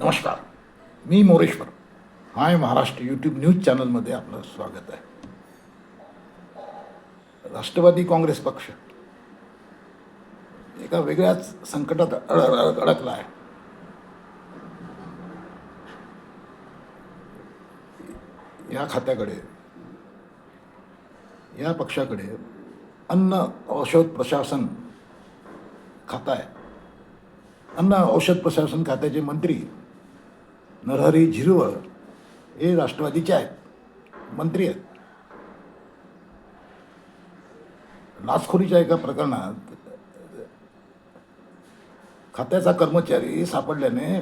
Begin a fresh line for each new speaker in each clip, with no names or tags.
नमस्कार. मी Moreshwar. Hi Maharashtra YouTube news चॅनलमध्ये आपलं स्वागत आहे. राष्ट्रवादी काँग्रेस पक्ष एका वेगळ्याच संकटात अड अडकला आहे. या खात्याकडे या पक्षाकडे अन्न औषध प्रशासन खातं आहे. अन्न औषध प्रशासन खात्याचे मंत्री नरहरी झिरवळ हे राष्ट्रवादीचे आहेत. मंत्री आहेत. लाचखोरीच्या एका प्रकरणात खात्याचा कर्मचारी सापडल्याने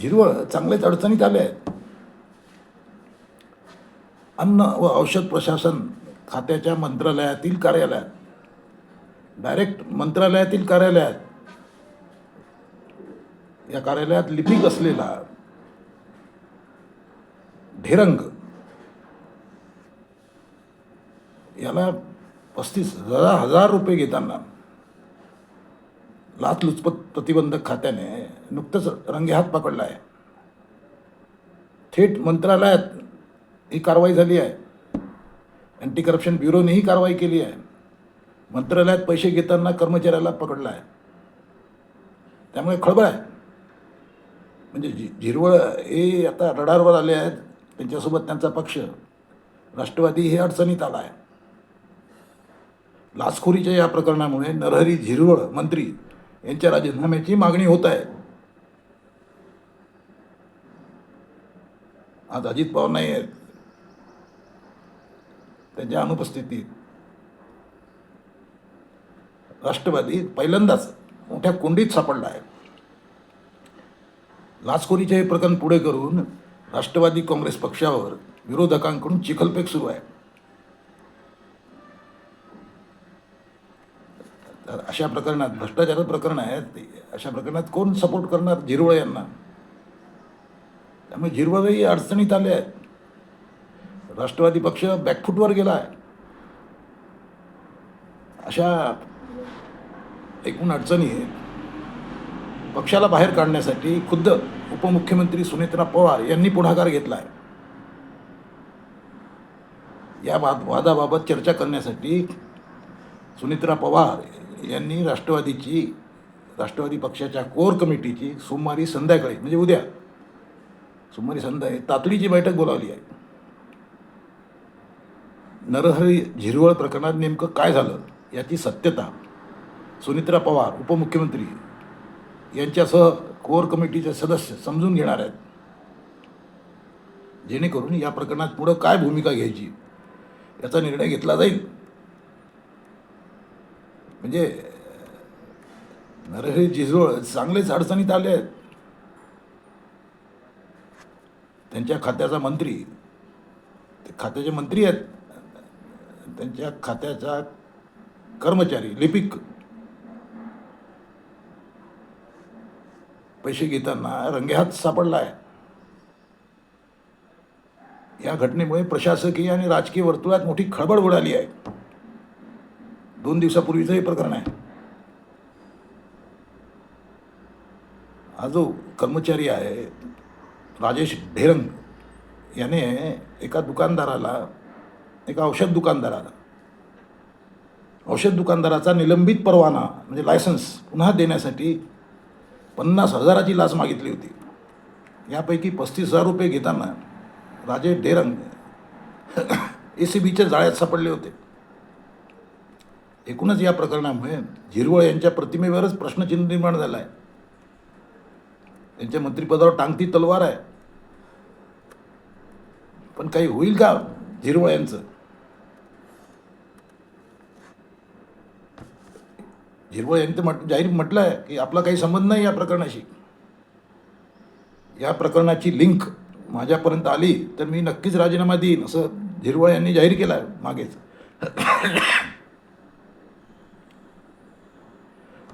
झिरवळ चांगलेच अडचणीत आले आहेत. अन्न व औषध प्रशासन खात्याच्या मंत्रालयातील कार्यालयात. डायरेक्ट मंत्रालयातील कार्यालयात. या कार्यालयात लिपिक असलेला ढेरंग याला पस्तीस हजार हजार रुपये घेताना लाचलुचपत प्रतिबंधक खात्याने नुकतंच रंगेहात पकडला आहे. थेट मंत्रालयात ही कारवाई झाली आहे. अँटी करप्शन ब्युरोने ही कारवाई केली आहे. मंत्रालयात पैसे घेताना कर्मचाऱ्याला पकडला आहे. त्यामुळे खळबळ आहे. म्हणजे झि झिरवळ हे आता रडारवर आले आहेत. त्यांच्यासोबत त्यांचा पक्ष. राष्ट्रवादी हे अडचणीत आला आहे. लाचखोरीच्या या प्रकरणामुळे नरहरी झिरवळ मंत्री यांच्या राजीनाम्याची मागणी होत आहे. आज अजित पवार नाही आहेत. त्यांच्या अनुपस्थितीत. राष्ट्रवादी पहिल्यांदाच मोठ्या कोंडीत सापडला आहे. लाचखोरीचे हे प्रकरण पुढे करून राष्ट्रवादी काँग्रेस पक्षावर विरोधकांकडून चिखलपेक सुरू आहे. तर अशा प्रकरणात भ्रष्टाचार प्रकरण आहेत अशा प्रकरणात कोण सपोर्ट करणार? झिरवळ यांना. त्यामुळे झिरवळही अडचणीत आले आहेत. राष्ट्रवादी पक्ष बॅकफूटवर गेला आहे. अशा एकूण अडचणी पक्षाला बाहेर काढण्यासाठी खुद्द उपमुख्यमंत्री सुनेत्रा पवार यांनी पुढाकार घेतला आहे या वाद वादाबाबत चर्चा करण्यासाठी सुनेत्रा पवार यांनी राष्ट्रवादीची राष्ट्रवादी पक्षाच्या कोर कमिटीची सोमवारी संध्याकाळी म्हणजे उद्या. सोमवारी संध्याकाळी तातडीची बैठक बोलावली आहे. नरहरी झिरवळ प्रकरणात नेमकं काय झालं याची सत्यता सुनित्रा पवार उपमुख्यमंत्री यांच्यासह कोर कमिटीचे सदस्य समजून घेणार आहेत. जेणेकरून या प्रकरणात पुढं काय भूमिका घ्यायची याचा निर्णय घेतला जाईल. म्हणजे नरहरी जिजोळ चांगलेच अडचणीत आले आहेत. त्यांच्या खात्याचा मंत्री ते खात्याचे मंत्री आहेत. त्यांच्या खात्याचा कर्मचारी लिपिक पैसे घेताना रंगेहात सापडला आहे या घटनेमुळे प्रशासकीय आणि राजकीय वर्तुळात मोठी खळबळ उडाली आहे. दोन दिवसापूर्वीचं हे प्रकरण आहे. हा जो कर्मचारी आहे राजेश ढेरंग याने एका दुकानदाराला एका औषध दुकानदाराला औषध दुकानदाराचा निलंबित परवाना म्हणजे लायसन्स पुन्हा देण्यासाठी पन्नास हजाराची लाच मागितली होती. यापैकी पस्तीस हजार रुपये घेताना राजेश डेरंग ए सी बीच्या जाळ्यात सापडले होते. एकूणच या प्रकरणामुळे झिरवळ यांच्या प्रतिमेवरच प्रश्नचिन्ह निर्माण झाला आहे त्यांच्या मंत्रिपदावर टांगती तलवार आहे. पण काही होईल का झिरवळ यांचं? झिरवळ यांनी तर म्हट जाहीर म्हटलं आहे की आपला काही संबंध नाही या प्रकरणाशी. या प्रकरणाची लिंक माझ्यापर्यंत आली तर मी नक्कीच राजीनामा देईन असं झिरवळ यांनी जाहीर केलं आहे मागेच.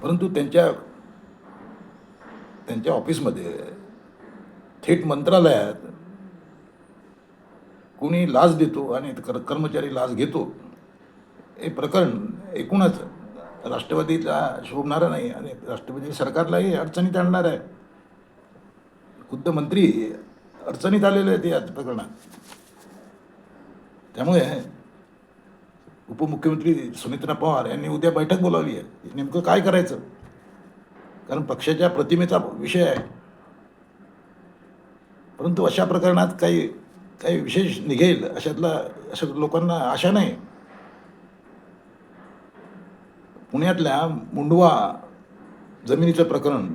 परंतु त्यांच्या त्यांच्या ऑफिसमध्ये थेट मंत्रालयात कोणी लाच देतो आणि कर्मचारी लाच घेतो हे प्रकरण एकूणच राष्ट्रवादीला शोभणारं नाही आणि राष्ट्रवादी सरकारलाही अडचणीत आणणार आहे. खुद्द मंत्री अडचणीत आलेले आहेत या प्रकरणात. त्यामुळे उपमुख्यमंत्री सुमित्रा पवार यांनी उद्या बैठक बोलावली आहे. नेमकं काय करायचं? कारण पक्षाच्या प्रतिमेचा विषय आहे. परंतु अशा प्रकरणात काही काही विशेष निघेल अशातला अशा लोकांना आशा नाही. पुण्यातल्या मुंडवा जमिनीचं प्रकरण.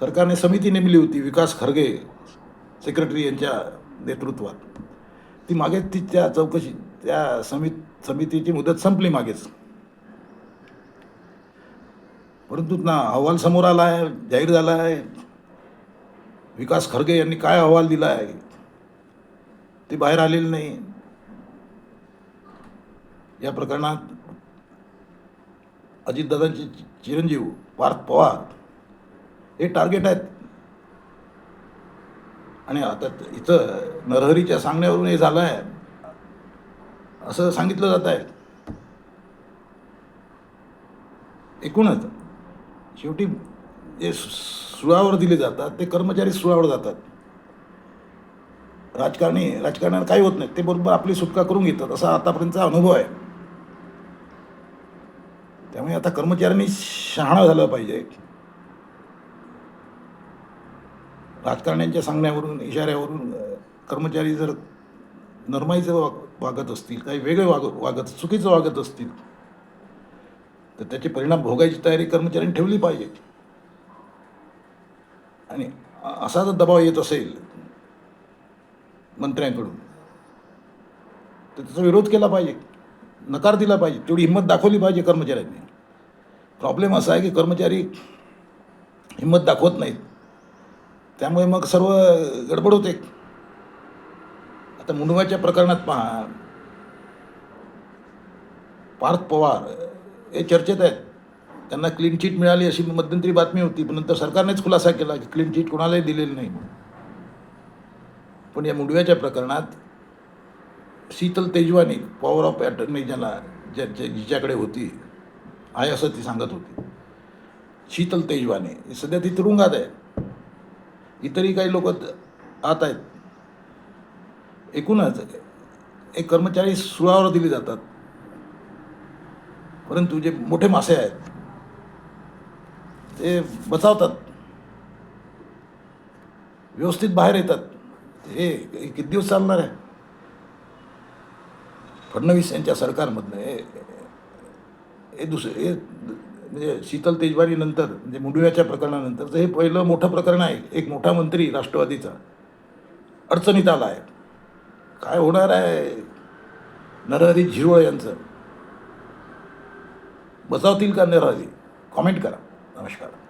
सरकारने समिती नेमली होती विकास खरगे सेक्रेटरी यांच्या नेतृत्वात. ती मागे ती त्या चौकशी त्या समित समितीची मुदत संपली मागेच. परंतु ना अहवाल समोर आला आहे जाहीर झाला आहे विकास खरगे यांनी काय अहवाल दिला आहे ते बाहेर आलेलं नाही. या प्रकरणात अजितदादांचे चिरंजीव पार्थ पवार हे टार्गेट आहेत. आणि आता इथं नरहरीच्या सांगण्यावरून हे झालं आहे असं सांगितलं जात आहे. एकूणच शेवटी जे सुळावर दिले जातात ते कर्मचारी सुळावर जातात. राजकारणी राजकारण्याला काही होत नाही. ते बरोबर आपली सुटका करून घेतात असा आतापर्यंतचा अनुभव आहे. त्यामुळे आता कर्मचाऱ्यांनी शहाणा झालं पाहिजे. राजकारण्यांच्या सांगण्यावरून इशाऱ्यावरून कर्मचारी जर नरमाईचं वाग वागत असतील काही वेगळे वाग वागत चुकीचं वागत असतील तर त्याचे परिणाम भोगायची तयारी कर्मचाऱ्यांनी ठेवली पाहिजे. आणि असा जर दबाव येत असेल मंत्र्यांकडून तर त्याचा विरोध केला पाहिजे. नकार दिला पाहिजे तेवढी हिंमत दाखवली पाहिजे कर्मचाऱ्यांनी. प्रॉब्लेम असा आहे की कर्मचारी हिंमत दाखवत नाहीत. त्यामुळे मग सर्व गडबड होते. आता मुंडवाच्या प्रकरणात पहा. पार्थ पवार हे चर्चेत आहेत. त्यांना क्लीन चिट मिळाली अशी मध्यंतरी बातमी होती पण नंतर सरकारनेच खुलासा केला की क्लीन चिट कोणालाही दिलेली नाही पण या मुंडव्याच्या प्रकरणात Sheetal Tejwani power of attorney ज्याला ज्या ज्या- जिच्याकडे होती आहे असं ती सांगत होती. शीतल तेजवानी सध्या ती तुरुंगात आहे. इतरही काही लोक आत आहेत. एकूणच एक कर्मचारी सुळावर दिले जातात. परंतु जे मोठे मासे आहेत ते बचावतात. व्यवस्थित बाहेर येतात. हे किती दिवस चालणार आहे? फडणवीस यांच्या सरकारमधनं हे हे दुसरे हे म्हणजे शीतल तेजवारी नंतर म्हणजे मुंडव्याच्या प्रकरणानंतर हे पहिलं मोठं प्रकरण आहे. एक मोठा मंत्री राष्ट्रवादीचा. अडचणीत आला आहे. काय होणार आहे? नरहरी झिरवळ यांचं. बचावतील का नरहरी? कॉमेंट करा. नमस्कार.